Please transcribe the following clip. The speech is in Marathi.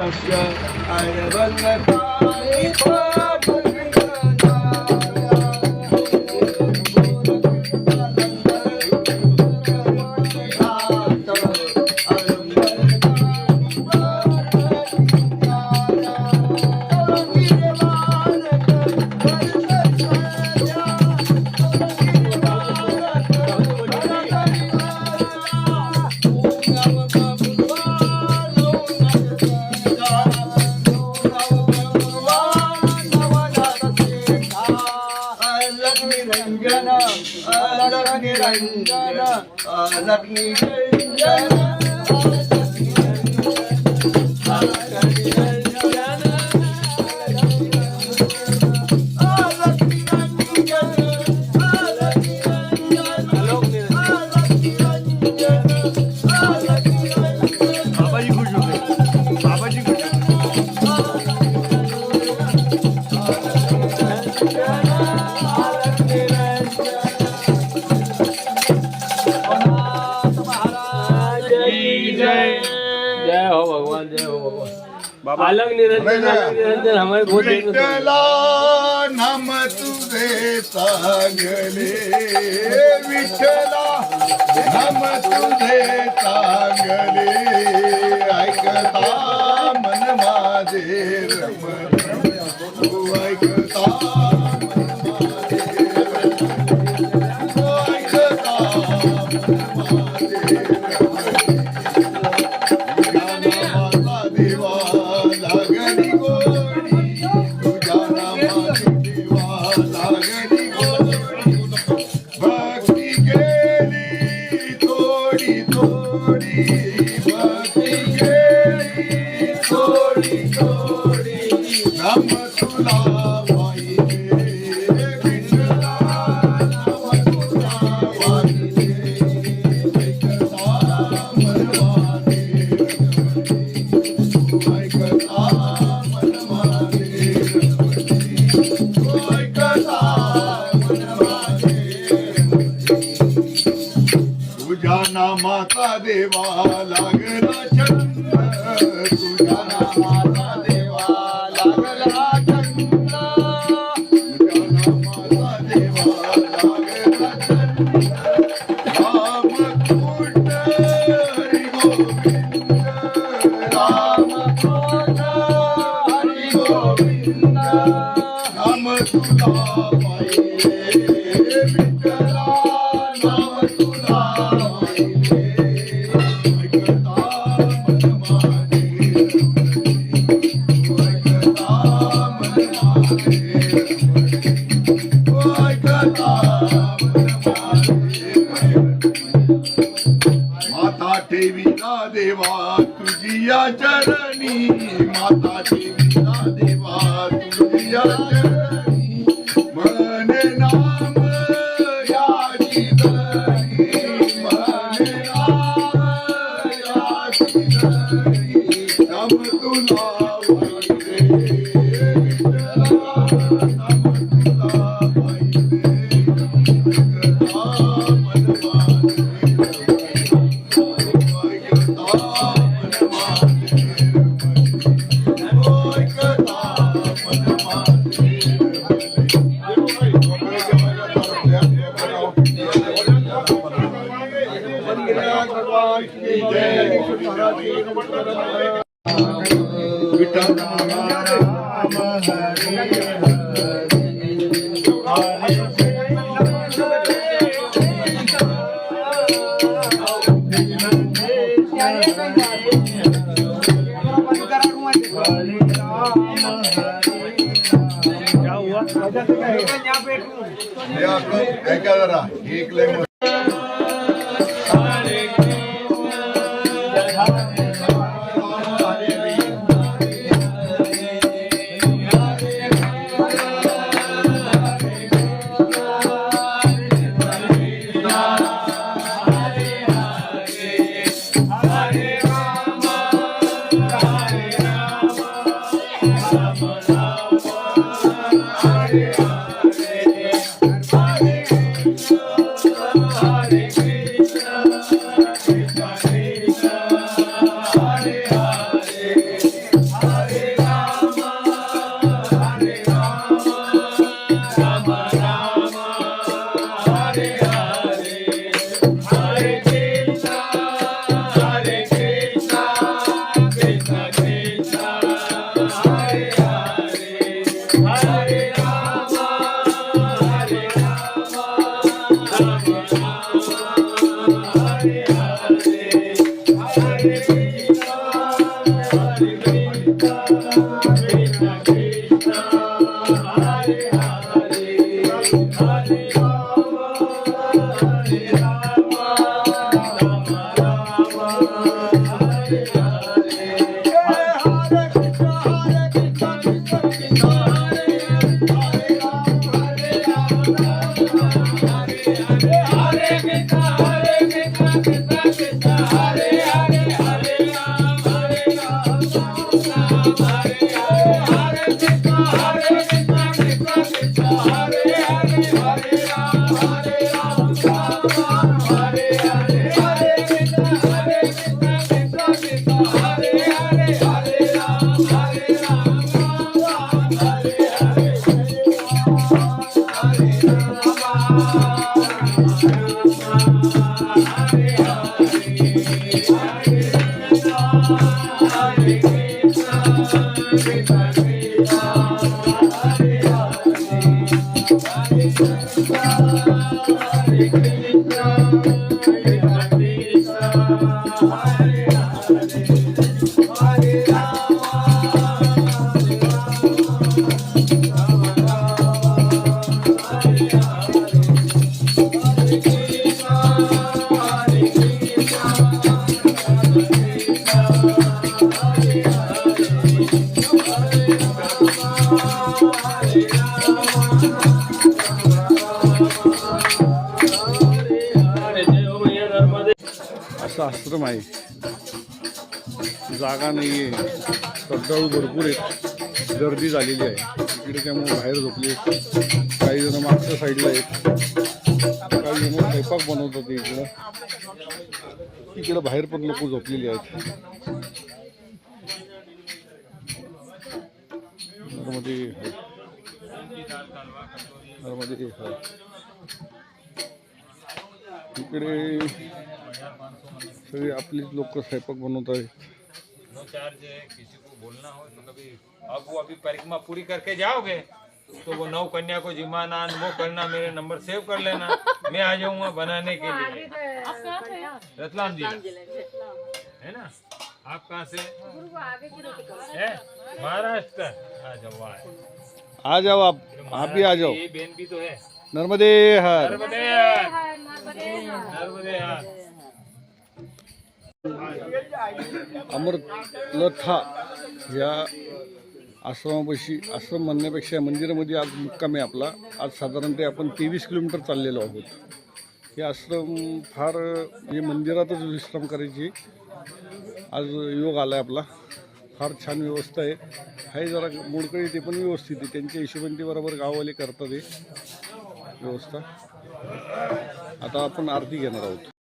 Russia, I never met I love you. अलग निरंजन अलग निरंजन हमारे बहुत विठ्ठला नाम तुझे सांगले। विठ्ठला नाम तुझे सांगले। ऐकता मन माझे रमले माता देवा लग रहा चंद्र ਮਾਤਾ ਜੀ ਦਾ ਦੇਵਾ ਦੁਨੀਆ ਚ क्या हुआ? سواری سے ننھا پن असं आश्रम आहे जागा नाही आहे श्रद्धाळू भरपूर आहेत. गर्दी झालेली आहे. तिकडे त्यामुळे बाहेर झोपले. काही जण मागच्या साईडला आहेत. काही जण स्वयंपाक बनवतात इकडं. तिकडं बाहेर पण लोक झोपलेली आहेत. नर्मदे. नर्मदे आहे. इकडे सगळे आपलीच लोक स्वयंपाक बनवत आहेत। नो चार्ज है किसी को बोलना हो तो कभी अब वो अभी परिक्रमा पूरी करके जाओगे तो वो नौ कन्या को जिमाना वो करना मेरे नंबर सेव कर लेना। मैं आ जाऊँगा बनाने के लिए। रतलाम जिला है ना? आप कहाँ से? महाराष्ट्र। आ जाओ आ जाओ। आ जाओ आप आप भी आ जाओ। ये बहन भी तो है। नर्मदे हर नर्मदे यार नर्मदे यार अमृतलथा या आश्रमापाशी आश्रम म्हणण्यापेक्षा मंदिरामध्ये आज मुक्काम आहे आपला. आज साधारणतः आपण तेवीस किलोमीटर चाललेलो आहोत. हे आश्रम फार म्हणजे मंदिरातच विश्राम करायची. आज योग आला आहे आपला. फार छान व्यवस्था आहे. आहे जरा मोडकळी ते पण व्यवस्थित आहे. त्यांच्या हिशोबाने ते बरोबर गाववाले करतात हे व्यवस्था. आता आपण आरती घेणार आहोत.